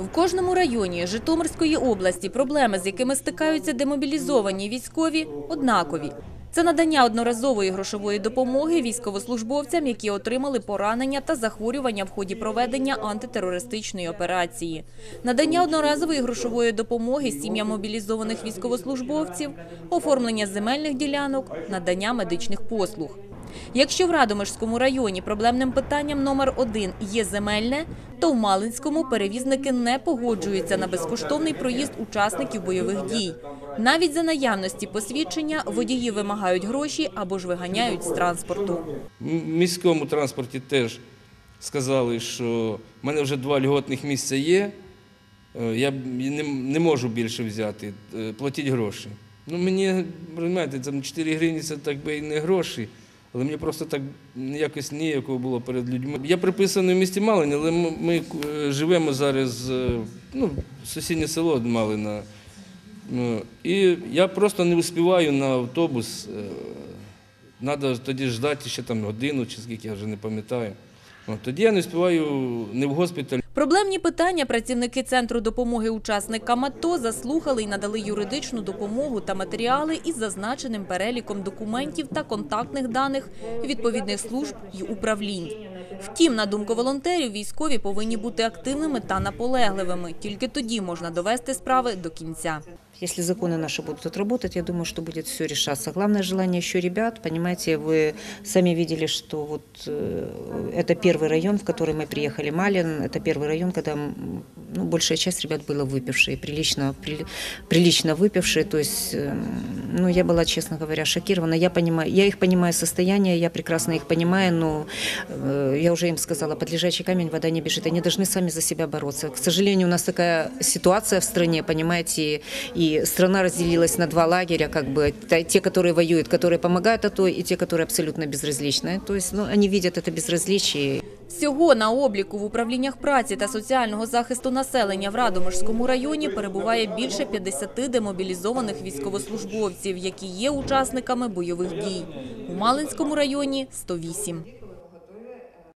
В кожному районі Житомирської області проблеми, з якими стикаються демобілізовані військові, однакові. Це надання одноразової грошової допомоги військовослужбовцям, які отримали поранення та захворювання в ході проведення антитерористичної операції, надання одноразової грошової допомоги сім'ям мобілізованих військовослужбовців, оформлення земельних ділянок, надання медичних послуг. Якщо в Радомишльському районі проблемним питанням номер один є земельне, то в Малинському перевізники не погоджуються на безкоштовний проїзд учасників бойових дій. Навіть за наявності посвідчення водії вимагають гроші або ж виганяють з транспорту. В міському транспорті теж сказали, що в мене вже два льготних місця є, е, я не, можу більше взяти, е, платіть гроші. Ну мені, розумієте, там 4 гривні це так би і не гроші, але мені просто так якось ніяково було перед людьми. Я приписаний в місті Малин, але ми, ми е, живемо зараз, е, ну, сусіднє село Малина. Ну, І я просто не успіваю на автобус. Треба тоді ждати ще там годину чи скільки, я вже не пам'ятаю. Тоді я не співаю не в госпіталь. Проблемні питання працівники центру допомоги учасникам АТО заслухали і надали юридичну допомогу та матеріали із зазначеним переліком документів та контактних даних відповідних служб і управлінь. Втім, на думку волонтерів, військові повинні бути активними та наполегливими. Тільки тоді можна довести справи до кінця. Если законы наши будут отработать, я думаю, что будет все решаться. Главное желание еще ребят, понимаете, вы сами видели, что вот э, это первый район, в который мы приехали, Малин, это первый район, когда м, ну, большая часть ребят была выпившие, прилично, прили- прилично выпившие, то есть, э, ну, я была, честно говоря, шокирована. Я понимаю, я их понимаю состояние, я прекрасно их понимаю, но э, я уже им сказала, под лежачий камень вода не бежит, они должны сами за себя бороться. К сожалению, у нас такая ситуация в стране, понимаете, и страна разделилась на два лагеря, как бы Та- те, которые воюют, которые помогают АТО, и те, которые абсолютно безразличны. То есть, ну, они видят это безразличие. Всього на обліку в управліннях праці та соціального захисту населення в Радомирському районі перебуває більше 50 демобілізованих військовослужбовців, які є учасниками бойових дій. У Малинському районі – 108.